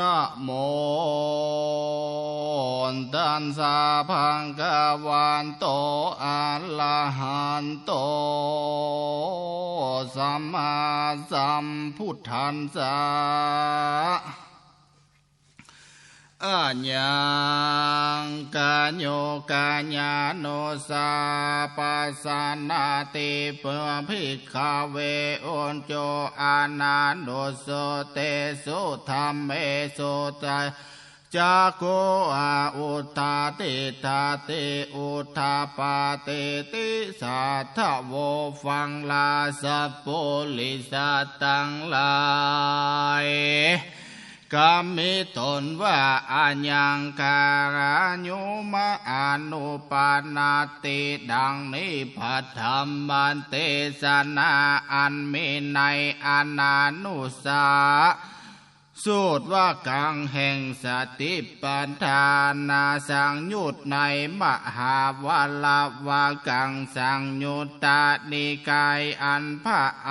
นะโมตันสาพังกวันโตอะระหันโตสัมมาสัมพุทธันสะ อัญญังกาโยกาญาโนสาปัสสนาติปภิกขเวอนโจอานาโนโสเตสุธรรมเมสุตาจากโกอาอุทาติทาติอุทาปาติติสัทธโวฟังลาสัพปุลิสัตตังลาย กามิตนว่าอัญญังการายุมาอนุปานาติดังนี้พัทธรรมันเตสนาอันมีในอนานุสา สูตรว่ากังแห่งสติปัฏฐานาสังยุตในมหาวาลาวากังสังยุตตานิกายอันพระอ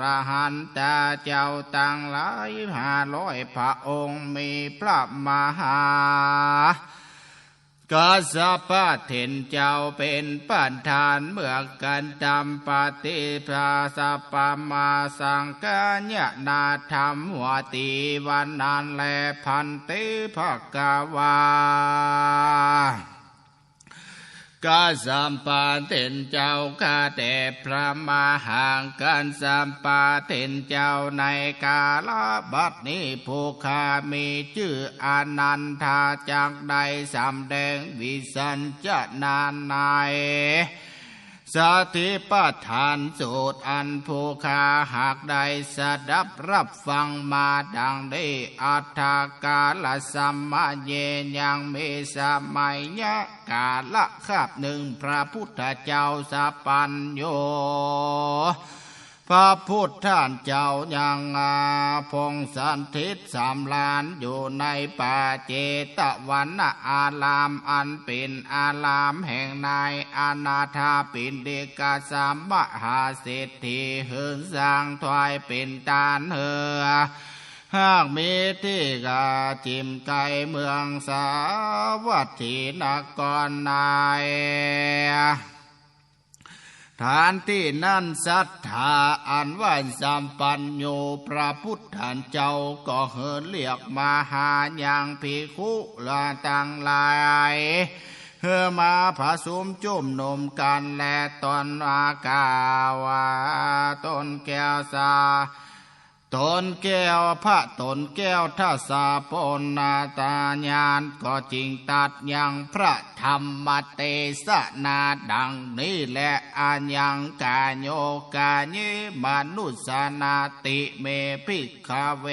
รหันตาเจ้าตั้งหลายห้าร้อยพระองค์มีพระมหา กสปะเถนเจ้าเป็นปัญธานเมื่อกันจำปฏิภาสปามาสังกัญญนาธรรมหัวตีวันนานแลพันติภกวา กาสัมปาเทนเจ้าข้าแต่พระมหางกันสัมปาเทนเจ้าในกาลบัดนี้ผู้ข้ามีชื่ออานันทาจากใดสำแดงวิสัญจนานาย สติปัฏฐานสูตรอันผู้คาหากได้สดับรับฟังมาดังได้อัตถกาลสัมมาเยยังมีสมัยยะกาละคาบหนึ่งพระพุทธเจ้าสัพปัญโย พระพุทธท่านเจ้ายังอาพงสันทิตสามลานอยู่ในป่าเจตวันอารามอันเป็นอารามแห่งนายอนาถาปินเดกาสามมหาเศรษฐีเฮินสร้างถวายเป็นตานเหือหากมีที่กาจิมไกเมืองสาวัตถีนกรนาย ฐานที่นั่นศรัทธาอันว่าสัมปันโยพระพุทธานเจ้าก็เหินเรียกมาหาอย่างภิกขุลาตังลายเฮือมาผสมจุ่มนมกันและตอนอากาวาตนแก้วสา ตนแก้วพระตนแก้วทัสสาปนนาตาญาณก็จริงตัดยังพระธรรมเตสนาดังนี้แหละอันยังกาโยกาญิมนุสนาติเมพิกเว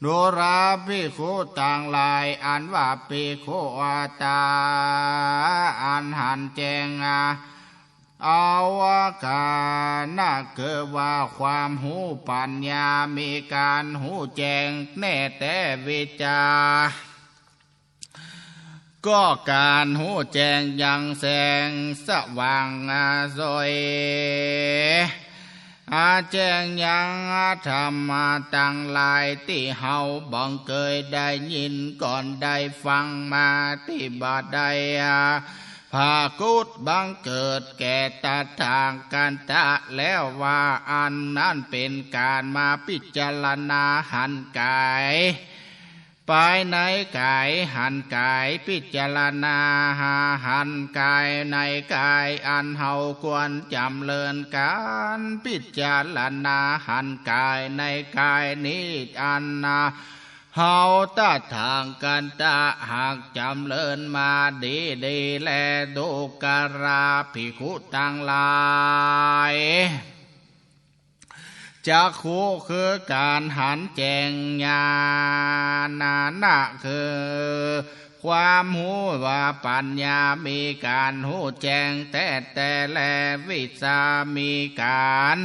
โนราภิกขุต่างลายอันว่าภิกขุอาตาอันหันแจงอา อาวกาน่าเกิดว่าความหูปัญญา มีการหูแจงแน่แต่วิจา ก็การหูแจงยังแสงสว่างอาซอยอาแจงยังธรรมาตั้งหลายที่เฮาบังเคยได้ยินก่อนได้ฟังมาที่บาดใดอา ภากุดบังเกิดแก่ตาทางกันตะแล้วว่าอันนั้นเป็นการมาพิจารณาหันกายไปในกายหันกายพิจารณาหาหันกายในกายอันเฮาควรจำเลินการพิจารณาหันกายในกายนี้อันนา เฮาตาทางกันตาหากจำเลินมาดีดีแลดูการาภิกขุตังลายจักขุคือการหันแจงญาณานะคือ ความหูว่าปัญญามีการหูแจงแต่แต่แลวิชามีการ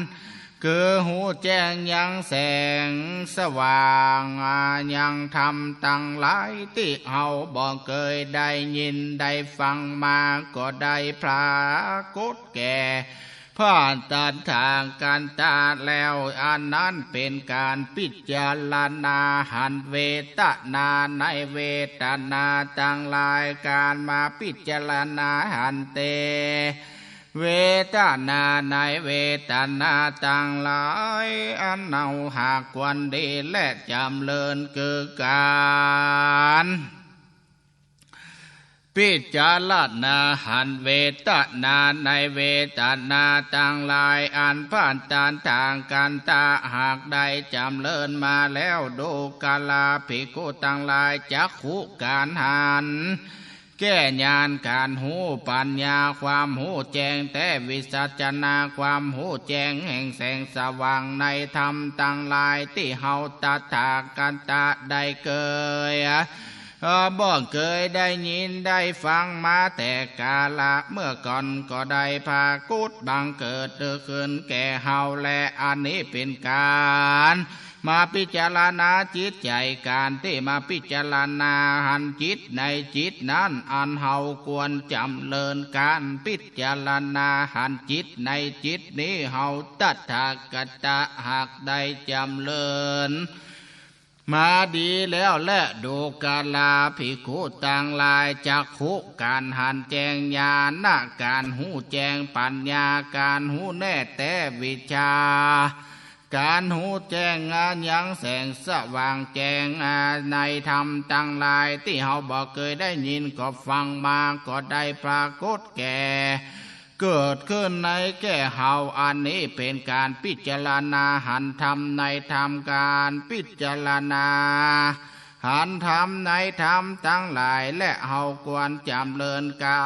คือหูแจ้งยังแสงสว่างยังทำตั้งหลายที่เฮาบอกเคยได้ยินได้ฟังมาก็ได้พระกฏแก่ผ่านตันทางการตาแล้วอันนั้นเป็นการพิจารณาหันเวตนาในเวทนาตั้งหลายการมาพิจารณาหันเต เวทนาในเวทนาต่างหลายอันเอาหากวันดีและจำเลินคือการพิจารณาหันเวทนาในเวทนาต่างหลายอันผ่านตานทางกันตาหากได้จำเลินมาแล้วดูกาลาภิกุต่างหลายจักขุการหัน แก้ญาณการหูปัญญาความหูแจงแต่วิสัชนาความหูแจงแห่งแสงสว่างในธรรมตั้งหลายที่เฮาตาถากันตาได้เกยบ่เคยได้ยินได้ฟังมาแต่กาละเมื่อก่อนก็ได้พากุดบังเกิดขึ้นแก่เฮาและอันนี้เป็นการ มาพิจารณาจิตใจการที่มาพิจารณาหันจิตในจิตนั้นอันเฮาควรจำเลินการพิจารณาหันจิตในจิตนี้เฮาตัดถากตะหากได้จำเลินมาดีแล้วและดูกาลาภิกขุต่างลายจักขุการหันแจงญาณการหูแจงปัญญาการหูแน่แต่วิชา การหูแจ้งงานยังแสงสว่างแจ้งในธรรมจังลายที่เฮาบอกเคยได้ยินก็ฟังมาก็ได้ปรากฏแก่เกิดขึ้นในแก่เฮาอันนี้เป็นการพิจารณาหันธรรมในธรรมการพิจารณา หันธรรมในธรรมทั้งหลายและเฮาควรจำเริญกา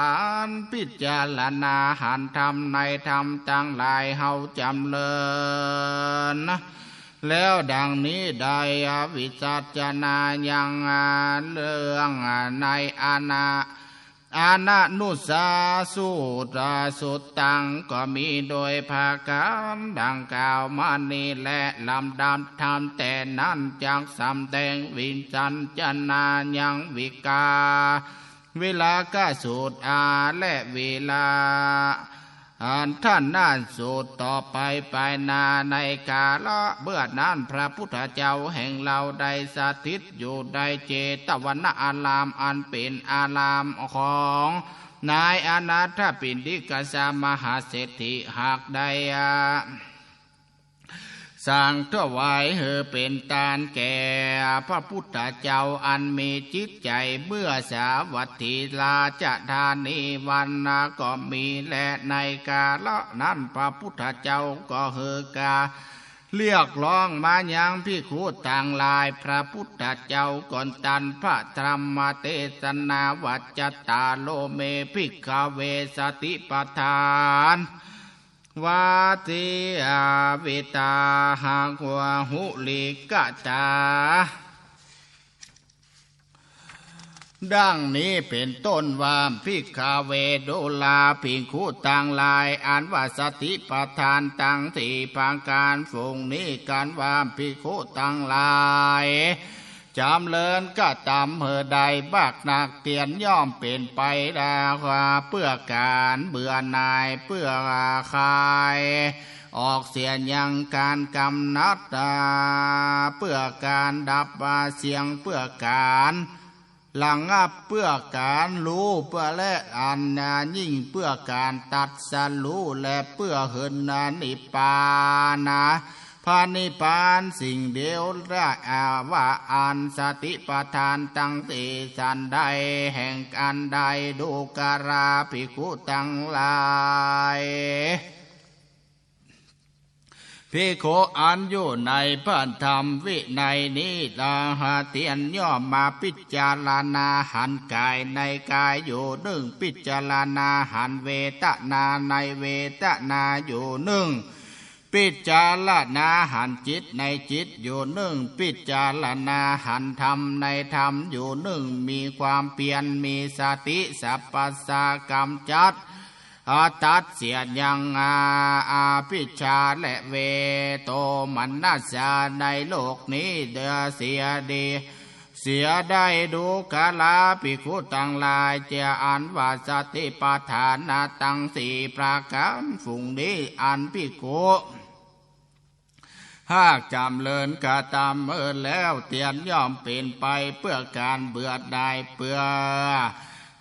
รพิจารณาหันธรรมในธรรมทั้งหลายเฮาจำเริญแล้วดังนี้ได้วิจัจนายังเรื่องในอาณา อาณานุสาสูตรสุดตังก็มีโดยภาการดังกล่าวมานี้และลำดำทำแต่นั้นจากสำแดงวินจันจนายังวิกา เวลาก็สูตรอาและเวลา อันท่านนั่นสูตรต่อไปไปนาในกาละเบื่อนั้นพระพุทธเจ้าแห่งเราได้สถิตอยู่ในเจตวันอารามอันเป็นอารามของนายอนาถปินดิกสามหาเศรษฐีหากได้ สร้างถวายเฮอเป็นตานแก่พระพุทธเจ้าอันมีจิตใจเมื่อสาวัตถีลาจะทานีวันนาก็มีและในกาละนั้นพระพุทธเจ้าก็เฮอกา เรียกร้องมายังพิคูต่างลายพระพุทธเจ้าก่อนตันพระธรรมเทศนาวัจจตาโลเมพิกเวสติปทาน วาติอาวิตาหากวาหุลิกะตาดังนี้เป็นต้นว่าพิกาเวโดลาพิงคูต่างลายอ่านว่าสติปทานตังสี่ปางการฝงนี้การว่าพิคูต่างลาย จำเลินก็ตามเฮอใดบักหนักเตียนย่อมเป็นไปดาวเพื่อการเบื่อนายเพื่อคายออกเสียงยังการกำนัดเพื่อการดับเสียงเพื่อการหลังอับเพื่อการรู้เพื่อและอันนายิ่งเพื่อการตัดสรู้และเพื่อเหินนานิปานา พานิพานสิ่งเดียวได้อาว่าอันสติปทานตั้งติสันใดแห่งอันใดดูการาภิกุตั้งลายพิโคอันอยู่ในพระธรรมวิในนี้ลาหาเตียนย่อมมาพิจารณาหันกายในกายอยู่หนึ่ง พิจารณาหันเวทนาในเวทนาอยู่หนึ่ง พิจารณาหันจิตในจิตอยู่หนึ่งพิจารณาหันธรรมในธรรมอยู่หนึ่ง มีความเปลี่ยนมีสติสัพพสากรรมจัดอาตัดเสียยังอาอาพิชาและเวโตมันนาสาในโลกนี้เดือเสียดีเสียได้ดูกาลาภิกขุตังลายเจอันว่าสติปัฏฐานาตังสีประการฝุ่งนี้อันภิกขุ หากจำเลินกะตามเมินแล้วเตียนย่อมเป็นไปเพื่อการเบื่อได้เปื่อ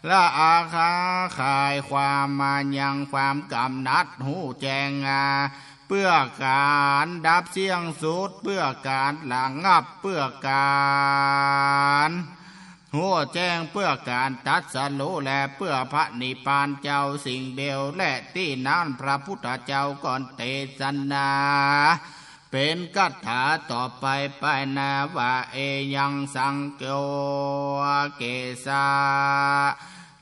ละอาคาขายความมายังความกำนัดหูแจงงาเพื่อการดับเสียงสูดเพื่อการหลังงับเพื่อการหัวแจ้งเพื่อการตัดสรู้และเพื่อพระนิพพานเจ้าสิ่งเดียวและที่นั้นพระพุทธเจ้าก่อนเทศนา เป็นกัถาต่อไปไปนาว่าเอยังสังเกเกสา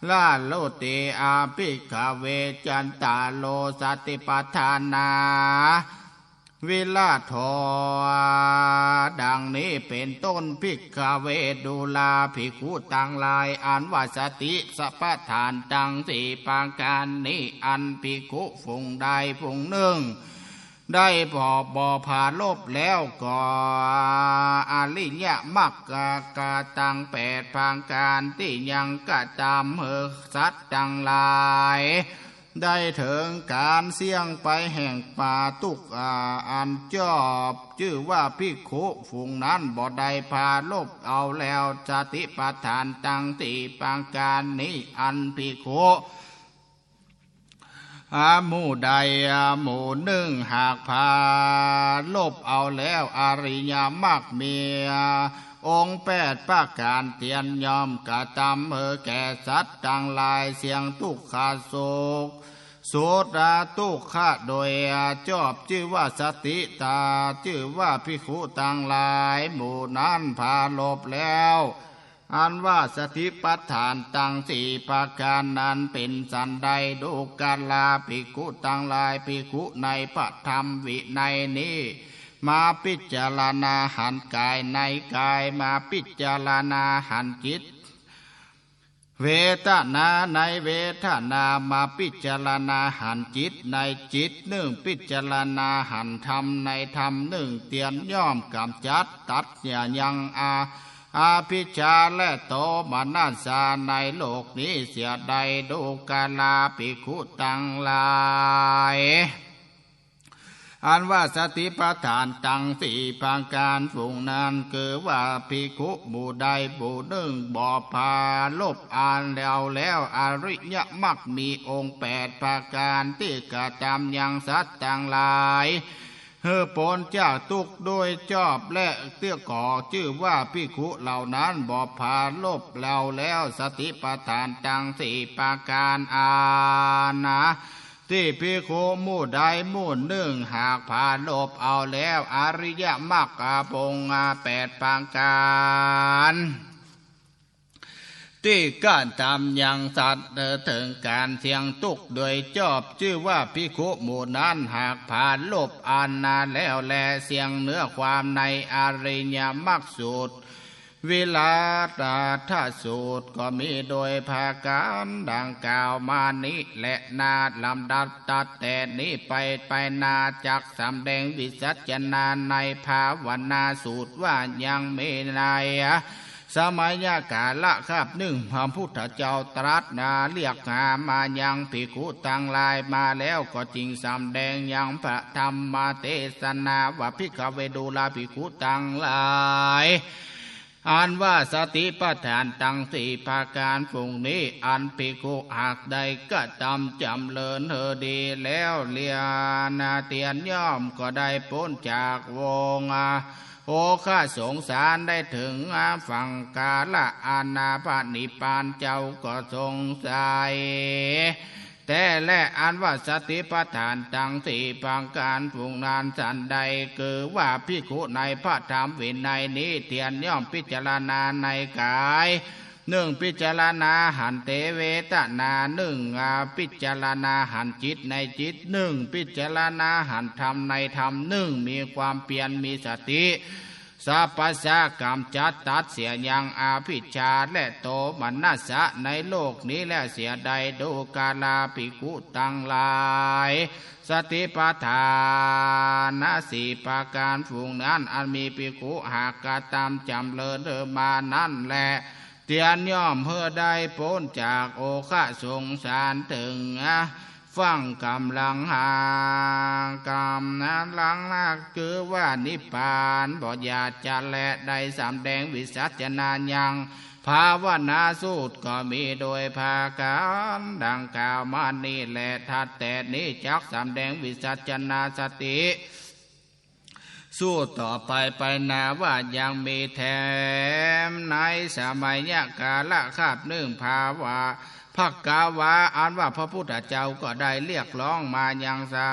ลาโลติอาภิกขเวจันตาโลสติปัฏฐานา วิลาทอดังนี้เป็นต้นภิกขเวดูลาภิกขุตังลายอันว่าสติสปะทานตังสีปางการนี้อันภิกขุฝุงใดฝุงหนึ่ง ได้บอบบ่อผ่าลบแล้วก็อาลิยะมักกากาตังแปดพางการที่ยังกะจำเฮอสัตจังลาย ได้ถึงการเสี่ยงไปแห่งป่าตุกอาอันจอบ ชื่อว่าพิกขุฝูงนั้นบ่ได้พาลบเอาแล้วสติปัฏฐานตังติปางการนี้อันพิกขุ อาหมู่ใดอาหมู่หนึ่งหากพาลบเอาแล้วอริยมรรคมียองค์แปดประการเตียนยอมกะตำเออแก่สัตว์ต่างลายเสียงทุกขาโศกโสดาทุกขะโดยจอบชื่อว่าสติตา ชื่อว่าพิขุต่างลาย หมู่นั้นพาลบแล้ว อันว่าสติปัฏฐานตังสี่ประการนั้นเป็นสันใดดูกาลาภิกขุตังลายภิกขุในพระธรรมวิในนี้มาพิจารณาหันกายในกายมาพิจารณาหันจิต เวทนาในเวทนามาพิจารณาหันจิตในจิตหนึ่งพิจารณาหันธรรมในธรรมหนึ่งเตียนย่อมกำจัดตัดอย่ายังอา อาภิชาและโตมานาสาในโลกนี้เสียใดดูกาลาภิกขุตังลายอันว่าสติปัฏฐานตังสี่ปางการฝูงนั้นคือว่าภิกขุบูใดบูหนึ่งบ่อพาลบอ่านแล้วแล้วอริยมรรคมีองค์แปดประการที่กระทำยังสัตว์ต่างหลาย เฮอปนเจ้าตุกโดยจอบและเตื้อก่อชื่อว่าพิขุเหล่านั้นบอบพาลบเราแล้วสติปัฏฐานตังสี่ปาการอานะที่พิขุมู่ใดมู่หนึ่งหากพานลบเอาแล้ว อริยมรรคปงอาแปดปางการ ที่การทำยังสัตว์เถึงการเสียงตุกโดยจอบชื่อว่าพิคุหมู่นั้นหากผ่านลบอานนาแล้วแลเสียงเนื้อความในอาริยมรรคสูตรเวลาตาทาสูตรก็มีโดยภาการดังกล่าวมานี้และนาลำดับตัดแต่นี้ไปไปนาจากสำแดงวิสัชนาในภาวนาสูตรว่ายังไม่นาย สมัยยากาละคาบหนึ่งพระพุทธเจ้าตรัสนาเรียกหามายังภิกขุตังลายมาแล้วก็จริงสำแดงยังพระธรรมมาเทศนาว่าพิกเวดูลาภิกขุตังลาย อันว่าสติปัฏฐานตังสี่ภาการฝุงนี้ อันภิกุหากใดก็จำจำเลินเธอดีแล้วเลียนาเตียนย่อมก็ได้พ้นจากวงอาโอข้าสงสารได้ถึงฝั่งกาละอาณาปานิปานเจ้าก็สงสัย แต่และอันว่าสติปัฏฐานตังสี่ปังการฟุงนานสันใดคือว่าพิขุในพระธรรมวินัยนี้เทียนย่อมพิจารณาในกายหนึ่งพิจารณาหันเตเวตนาหนึ่งอาพิจารณาหันจิตในจิตหนึ่งพิจารณาหันธรรมในธรรมหนึ่งมีความเปลี่ยนมีสติ สัพพสากรรมจัดตัดเสียยังอาภิชาและโตมันนัสะในโลกนี้และเสียใดดูกาลาภิกุตังลาย สติปัฏฐานสีปาการฝูงนั้นอันมีภิกุหากกะตามจำเลินเดมานั่นแหละเตียนย่อมเพื่อได้พ้นจากโอคะสงสารถึงอะ ฟังกำลังหากำนั้นหลังนักคือว่านิพพานบ่อยาจะและได้สำแดงวิสัชนายังภาวนาสูตรก็มีโดยภาการดังกล่าวมานี่แหละทัดแต่นี้จักสำแดงวิสัชนาสติสู้ต่อไปไปนาว่ายังมีแถมในสมัยยะกาละคาบนึ่งภาวาพักกาวาอ่านว่าพระพุทธเจ้าก็ได้เรียกร้องมายังสา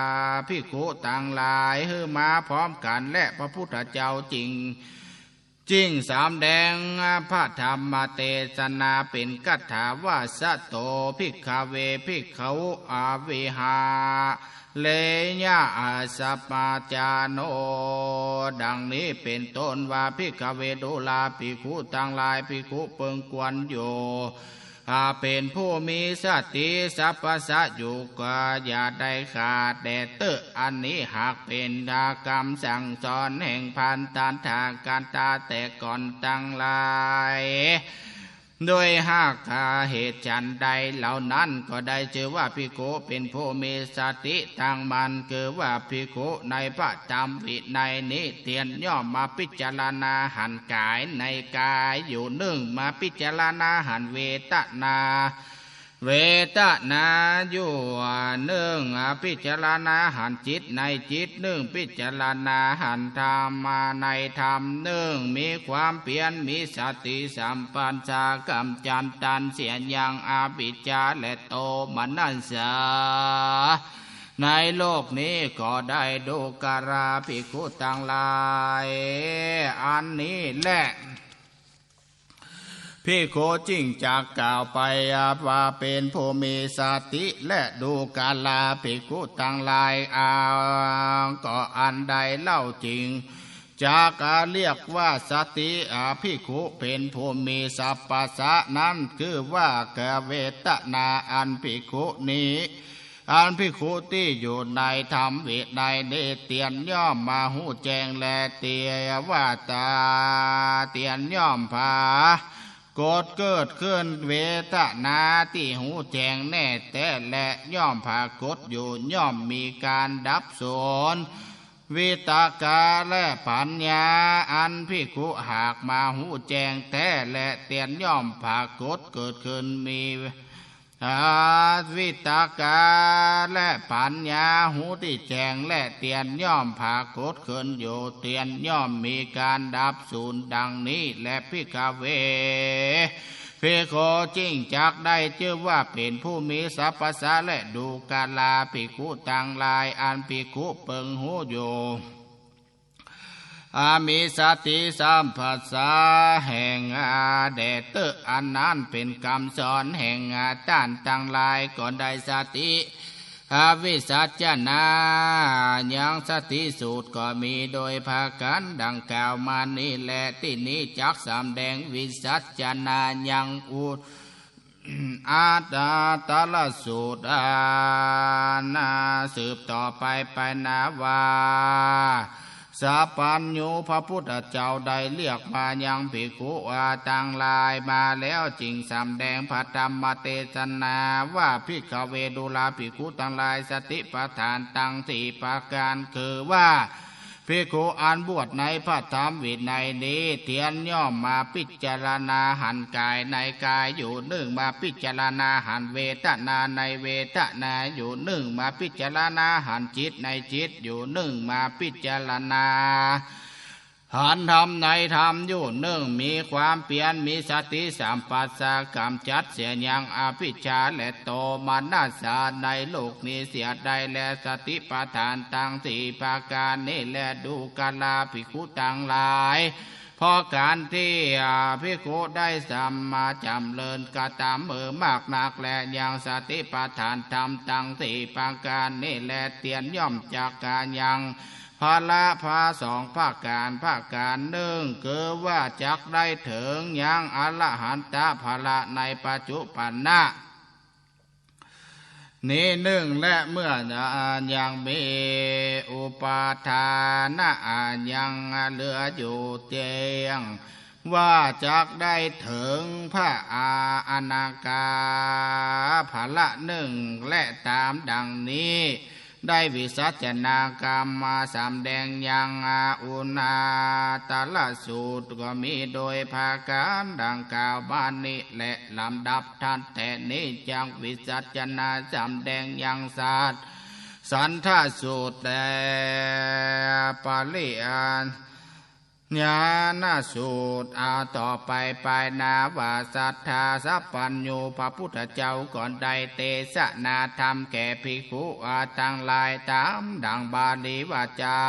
พิคุต่างหลายเฮือมาพร้อมกันและพระพุทธเจ้าจริงจริงสามแดงพระธรรมเตศนาเป็นกัถาว่าสะโตภิกขเวภิกเขาอาวิหา เลยะอาสปาจาโน ดังนี้เป็นต้นว่าภิกขเวดุลาภิกขุต่างลายภิกขุเปิงกวนอยู่ อาเป็นผู้มีสติสัพพสะอยู่ก็อย่าได้ขาดแดดเตออันนี้หากเป็นดากรรมสั่งสอนแห่งพันตานทางการตาแต่ก่อนตั้งลาย โดยหากาเหตุฉันใดเหล่านั้นก็ได้ชื่อว่าพิโกเป็นผู้มีสติตั้งมันคือว่าพิโกในพระจำวิในนี้เตียนย่อมมาพิจารณาหันกายในกายอยู่หนึ่งมาพิจารณาหันเวทนา เวทนาอยู่หนึ่งพิจารณาหันจิตในจิตหนึ่งพิจารณาหันธรรมาในธรรมหนึ่งมีความเพียรมีสติสัมปัญญากำจันตันเสียยังอาปิจาและโตมนัสสาในโลกนี้ก็ได้ดูการาภิกขุต่างหลาย อันนี้แหละ พี่โคจิ้งจากกล่าวไปว่าเป็นผู้มีสติและดูกาลาภิกขุต่างหลายอาก็อันใดเล่าจริงจากาเรียกว่าสติอาภิกขุเป็นผู้มีสัพพะสะนั้นคือว่าเกเวตนาอันภิกขุนี้อันพิคุที่อยู่ในธรรมวิในเนเตียนย่อมมาหูแจงและเตียว่าตาเตียนย่อมพา กดเกิดขึ้นเวทนาที่หูแจงแน่แต่และย่อมผากดอยู่ย่อมมีการดับสูญวิตากาและปัญญาอันพิคุหากมาหูแจงแต่และเตียนย่อมผากดเกิดขึ้นมีาวิตากาและปัญญาหูที่แจงและเตียนย่อมผากดขึ้นอยู่เตียนย่อมมีการดับสูญดังนี้และพิกาเวเพโคจิ้งจักได้ชื่อว่าเป็นผู้มีสัพพสะและดูกาลาภิกุต่างลายอันภิกุเปิงหูอยู่ อามีสติสัมผัสสะแห่งอาเดตเตออันนั้นเป็นคำสอนแห่งอาต้านต่างหลายก่อนได้สติอาวิสัจนายังสติสูตรก็มีโดยภากันดังกล่าวมานี้แหละที่นี้จักสำแดงวิสัจนายังอุดอาตาตาลสูตรานาสืบต่อไปไปนาวา สาปัญญูพระพุทธเจ้าได้เรียกมายังภิกขุอาตังลายมาแล้วจริงสำแดงพระธรรมเตศนาว่าพิกเวดุลาภิกขุตังลายสติปัฏฐานตังสี่ประการคือว่า ภิกขุอันบวชในพระธรรมวินัยนี้ เทียนย่อมมาพิจารณาหันกายในกายอยู่หนึ่งมาพิจารณาหันเวทนาในเวทนาอยู่หนึ่งมาพิจารณาหันจิตในจิตอยู่หนึ่งมาพิจารณา หันธรรมในธรรมอยู่หนึ่งมีความเปลี่ยนมีสติสัมปัสสะกำจัดเสียยังอภิชาและโตมานาสาในโลกนี้เสียใดและสติปัฏฐานตังสี่ปาการนี้และดูกาลาภิกขุตังหลายพราะการที่อาภิกขุได้สัมมาจำเริญกระตามมือมากนักและยังสติปัฏฐานธรรมตังสี่ปาการนี้และเตียนย่อมจากการยัง ภาละภาสองภาคการภาคการหนึ่งเกิดว่าจักได้ถึงยังอรหันตภาละในปัจจุปันนะนี้หนึ่งและเมื่อยังมีอุปาทานะยังเหลืออยู่เตียง ว่าจักได้ถึงพระอาอนาคาภาละหนึ่งและตามดังนี้ ได้วิสัชนากรรมมาสามแดงยังอาอุณาตาลสูตรก็มีโดยภาการดังกล่าวบ้านนี้และลำดับท่านแต่นี้จังวิสัชนาสามแดงยังศาสตร์สันทสูตรแต่ปาลิอัน ญาณสูตรอาต่อไปไปนาวาสัทธาสัพพัญญูพระพุทธเจ้าก่อนใดเตสนาธรรมแก่ภิกขุอาตังลายตามดังบาลีวาจา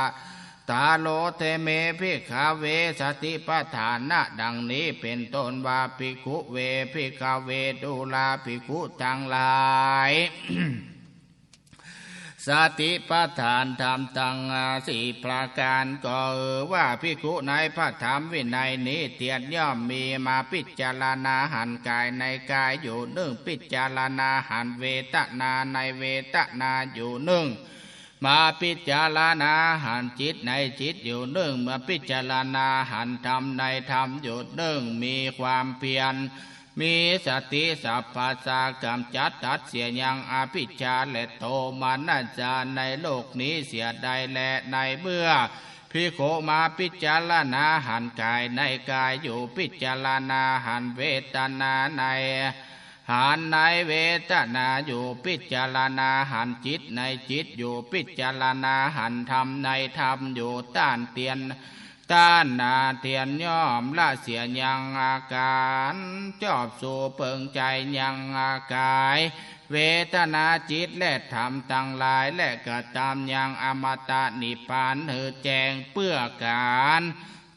ตาโลเทเมพิกขาเวสติปทานะดังนี้เป็นต้นว่าภิกขุเวพิกขาเวดูลาภิกขุทั้งหลาย สติปัฏฐานธรรมตังสี่ประการก็เออว่าพิกุในพระธรรมวินัยนี้เตียนย่อมมีมาพิจารณาหันกายในกายอยู่หนึ่งพิจารณาหันเวทนาในเวทนาอยู่หนึ่งมาพิจารณาหันจิตในจิตอยู่หนึ่งมาพิจารณาหันธรรมในธรรมอยู่หนึ่งมีความเพียร มีสติสัพพะสากรรมจัดตัดเสียยังอภิชาและโทมานาจาในโลกนี้เสียใดและในเมื่อพิโคมาพิจารณาหันกายในกายอยู่พิจารณาหันเวทนาในหันในเวทนาอยู่พิจารณาหันจิตในจิตอยู่พิจารณาหันธรรมในธรรมอยู่ต้านเตียน ต้านนาเทียนย่อมละเสียยังอาการจอบสู่เปิงใจยังอากาย เวทนาจิตและธรรมตั้งหลายและกระตามยังอมตะนิพานเหอแจงเพื่อการ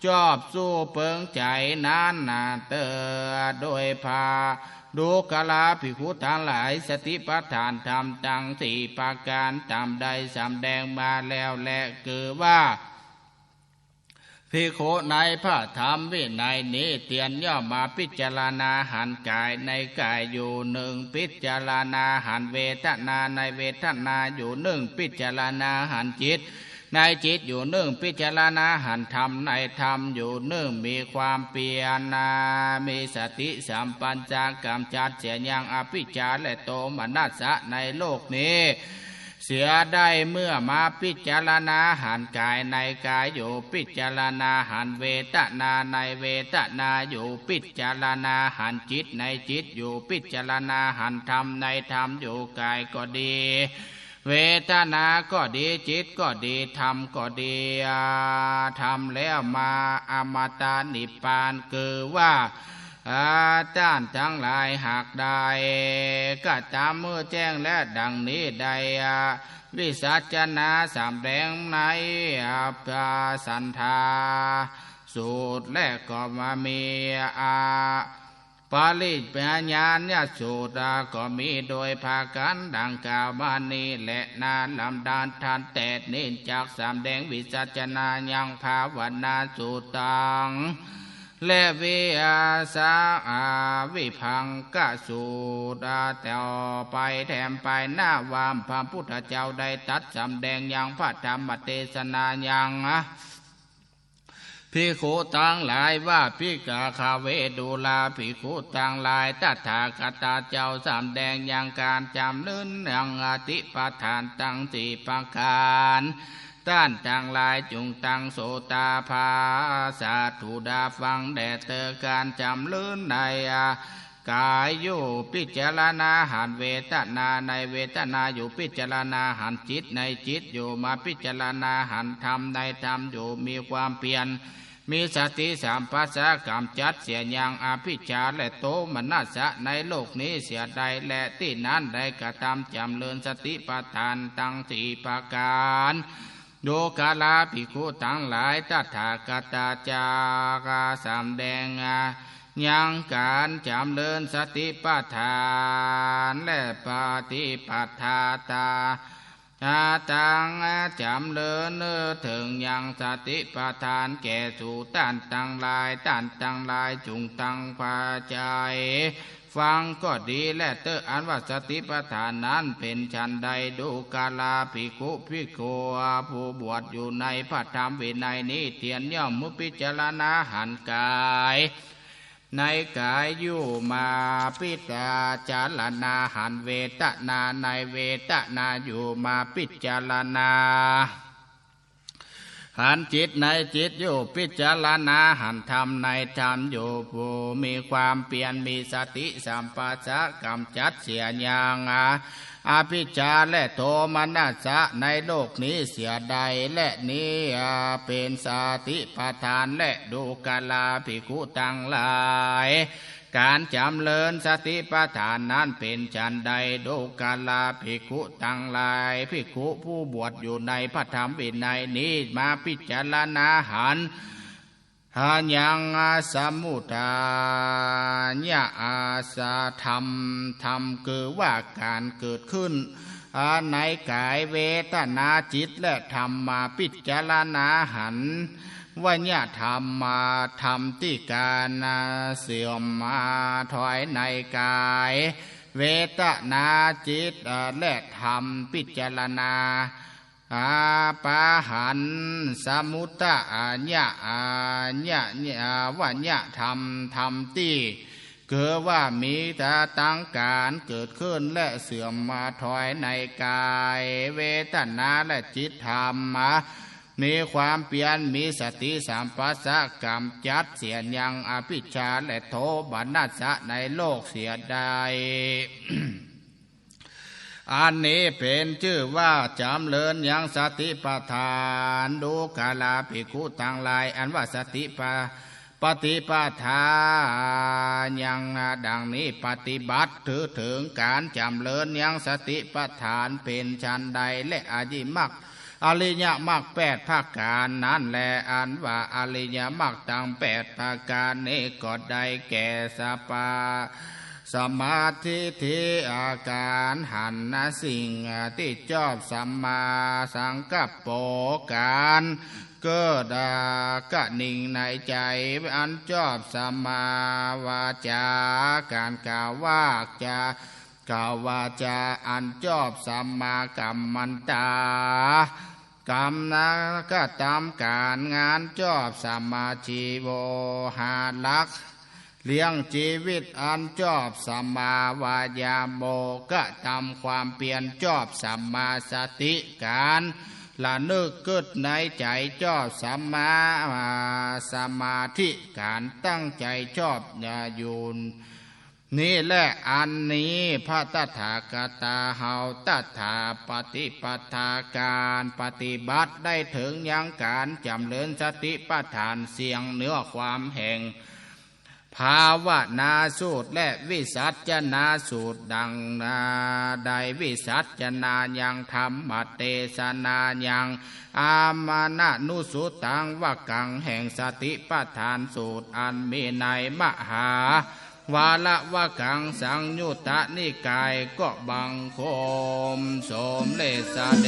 จอบสู้เปิงใจนานนาเตอโดยพาดูกลาภิกขุทั้งหลายสติปัฏฐานธรรมตังสี่ประการตามใดสำแดงมาแล้วและคือว่า พิโคในพระธรรมวินัยนี้เตียนย่อมาพิจารณาหันกายในกายอยู่หนึ่งพิจารณาหันเวทนาในเวทนาอยู่หนึ่งพิจารณาหันจิตในจิตอยู่หนึ่งพิจารณาหันธรรมในธรรมอยู่หนึ่งมีความเปียนา มีสติสัมปัญญากรรมจัดเสียยังอภิชารและโตมนัสสะในโลกนี้ เสียได้เมื่อมาพิจารณาหันกายในกายอยู่พิจารณาหันเวทนาในเวทนาอยู่พิจารณาหันจิตในจิตอยู่พิจารณาหันธรรมในธรรมอยู่กายก็ดี เวทนาก็ดีจิตก็ดีธรรมก็ดีอ่าทำแล้วมาอมตะนิพพานคือว่า อาจารย์ทั้งหลายหากได้ก็ตามมือแจ้งและดังนี้ได้วิสัชนาสามแดงในอาภาสันธาสูตรแรกก็มามีอาปาลิปัญญาญาสูตรก็มีโดยภากันดังกล่าวมานี้และนานลำดานทานแต่น้นจากสามแดงวิสัชนายังภาวนาสูตตัง และวิอาสาอาวิพังกะสูตรต่อไปแถมไปหน้าวามพระพุทธเจ้าได้ตัดสำแดงอย่างพระธรรมเทศนาอย่างพิโคตังหลายว่าพิกาคาเวดูลาพิโคตังหลายตถาคตาเจ้าสำแดงอย่างการจำลื่นอย่างอติปทานตั้งสี่ประการ ต้านทางลายจุงตังโสตาภาสาธุดาฟังแด่เธอการจำลื่นในอากายอยู่พิจารณาหันเวทนาในเวทนาอยู่พิจารณาหันจิตในจิตอยู่มาพิจารณาหันธรรมในธรรมอยู่มีความเพียรมีสติสามภาษากรรมจัดเสียอย่างอภิชาและโตมนัสสะในโลกนี้เสียใดและที่นั้นได้กระทำจำเริญสติปัฏฐานตั้งสี่ประการ โดกาลาภิกขุทั้งหลายตถาคตาจากาสามแดงายังการจำเริญสติปัฏฐานและปฏิปัฏฐาตาอาตังจำเลินเนอถึงยังสติปัฏฐานแก่สู่ต้านตังลายต้านตังลายจุงตังพาใจ ฟังก็ดีและเตออันว่าสติปัฏฐานนั้นเป็นชันใดดูกาลาภิกขุภิกขุผู้บวชอยู่ในพระธรรมวินัยนี้เทียนย่อมมุพิจารณาหันกาย ในกายอยู่มาพิจารณาหันเวทนาในเวทนาอยู่มาพิจารณา หันจิตในจิตอยู่พิจารณาหันธรรมในธรรมอยู่ผู้มีความเปลี่ยนมีสติสัมปชัญญะกำจัดเสียอย่างอาอาภิชาและโทมนัสะในโลกนี้เสียใดและนี้เป็นสติปัฏฐานและดูกาลาภิกุตังหลาย การจำเริญสติปัฏฐานนั้นเป็นจันใดดูกาลาภิกขุตังหลายภิกขุผู้บวชอยู่ในพระธรรมวินัยนี้มาพิจารณาหันหายังอาสมุทายะอาสาธรรมธรรมคือว่าการเกิดขึ้น อาในกายเวทนาจิตและธรรมมาพิจารณาหันว่าเนี่ยธรรมมาธรรมที่การเสื่อมมาถอยในกาย เวทนาจิตและธรรมพิจารณาอาปาหันสมุตตะอาญะอาญะญะวัญญะธรรมธรรมที่ เกิดว่ามีแต่ตั้งการเกิดขึ้นและเสื่อมมาถอยในกาย เวทนาและจิตธรรมมามีความเปลี่ยนมีสติสัมปัสสะกรรมจัดเสียนยังอภิชาและโทบันัสสะในโลกเสียใดอันนี้เป็นชื่อว่าจำเริญยังสติปัฏฐาน ดูกาลาภิกขุตังหลาย อันว่าสติปะ ปฏิปทานยังดังนี้ปฏิบัติถือถึงการจำเริญยังสติปัฏฐานเป็นชันใดและอายิมักอริยมรรคแปดภาคการนั้นแลอันว่าอริยมรรคตั้งแปดภาคการนี้ก็ได้แก่สปา สมาธิทิอาการหันนะสิ่งที่ชอบสัมมาสังกัปโปการเกิดากะนิ่งในใจอันชอบสัมมาวาจาการกล่าวว่าจะกล่าววาจาอันชอบสัมมากัมมันตากรรมนะก็ตามการงานชอบสัมมาชีโวหาลักษ เลี้ยงชีวิตอันชอบสัมมาวายาโมก็ทำความเปลี่ยนชอบสัมมาสติการละนึกกึดในใจชอบสัมมาสมาธิการตั้งใจชอบอย่ายุนนี่แหละอันนี้พระตถาคตาเฮาตถาปฏิปทาการปฏิบัติได้ถึงยังการจำเริญสติปัฏฐานเสียงเนื้อความแห่ง ภาวนาสูตรและวิสัชนาสูตรดังนาใดวิสัชนายังธรรมเตสนายัง อามานะนุสุตังวกังแห่งสติปัฏฐานสูตรอันมีในมหาวาละวะกังสังยุตตะนิกายก็บังคม สมเลสเด